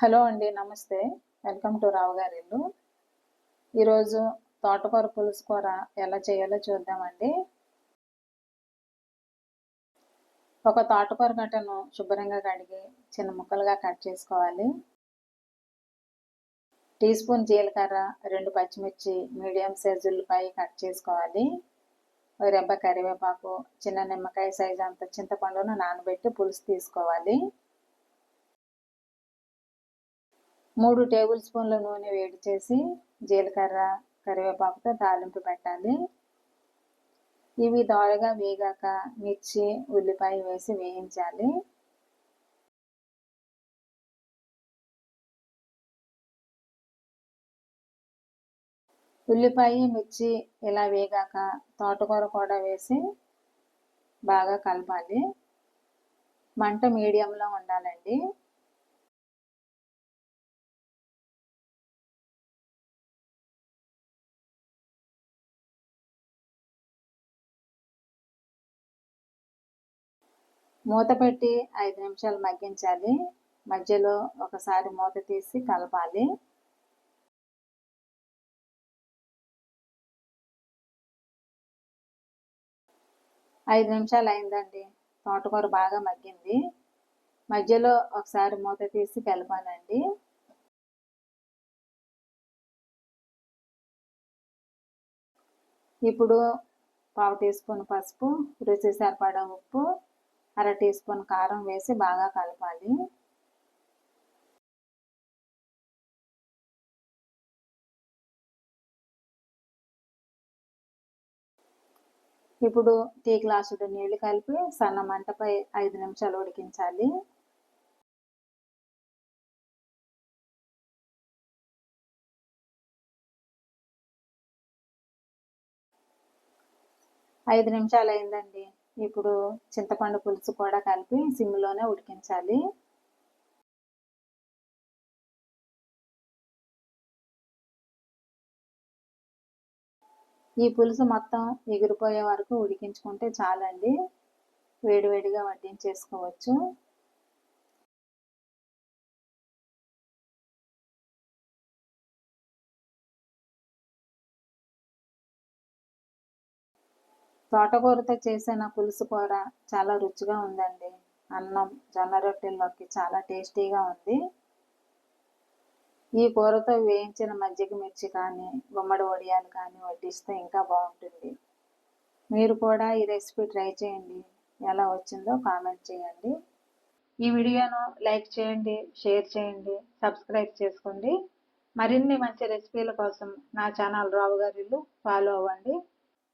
Hello అండి నమస్తే. Welcome to రావు గారి ఇల్లు. ఈరోజు తోటకూర పులుసు కూర ఎలా చేయాలో చూద్దామండి. ఒక తోటకూర గట్టను శుభ్రంగా కడిగి చిన్న ముక్కలుగా కట్ చేసుకోవాలి. టీ స్పూన్ జీలకర్ర రెండు పచ్చిమిర్చి మీడియం సైజు ఉల్లిపాయ కట్ చేసుకోవాలి. రెబ్బ కరివేపాకు చిన్న నిమ్మకాయ సైజు అంత చింతపండును నానబెట్టి పులుసు తీసుకోవాలి. మూడు టేబుల్ స్పూన్ల నూనె వేడి చేసి జీలకర్ర కరివేపాకుతో తాలింపు పెట్టాలి. ఇవి దోరగా వేగాక మిర్చి ఉల్లిపాయ వేసి వేయించాలి. ఉల్లిపాయ మిర్చి ఇలా వేగాక తోటకూర కూడా వేసి బాగా కలపాలి. మంట మీడియంలో ఉండాలండి. మూత పెట్టి ఐదు నిమిషాలు మగ్గించాలి. మధ్యలో ఒకసారి మూత తీసి కలపాలి. ఐదు నిమిషాలు అయిందండి. తోటకూర బాగా మగ్గింది. మధ్యలో ఒకసారి మూత తీసి కలపాలండి. ఇప్పుడు పావు టీ స్పూన్ పసుపు రుచి సరిపడా ఉప్పు అర టీ స్పూన్ కారం వేసి బాగా కలపాలి. ఇప్పుడు టీ గ్లాసుడు నీళ్ళు కలిపి సన్న మంటపై ఐదు నిమిషాలు ఉడికించాలి. ఐదు నిమిషాలు అయిందండి. ఇప్పుడు చింతపండు పులుసు కూడా కలిపి సిమ్లోనే ఉడికించాలి. ఈ పులుసు మొత్తం ఎగిరిపోయే వరకు ఉడికించుకుంటే చాలండి. వేడివేడిగా వడ్డించేసుకోవచ్చు. తోటకూరతో చేసిన పులుసు కూర చాలా రుచిగా ఉందండి. అన్నం జొన్న రొట్టెల్లోకి చాలా టేస్టీగా ఉంది. ఈ కూరతో వేయించిన మజ్జిగ మిర్చి కానీ గుమ్మడి వడియాలు కానీ వడ్డిస్తే ఇంకా బాగుంటుంది. మీరు కూడా ఈ రెసిపీ ట్రై చేయండి. ఎలా వచ్చిందో కామెంట్ చేయండి. ఈ వీడియోను లైక్ చేయండి షేర్ చేయండి సబ్స్క్రైబ్ చేసుకోండి. మరిన్ని మంచి రెసిపీల కోసం నా ఛానల్ రావు గారిలు ఫాలో అవ్వండి.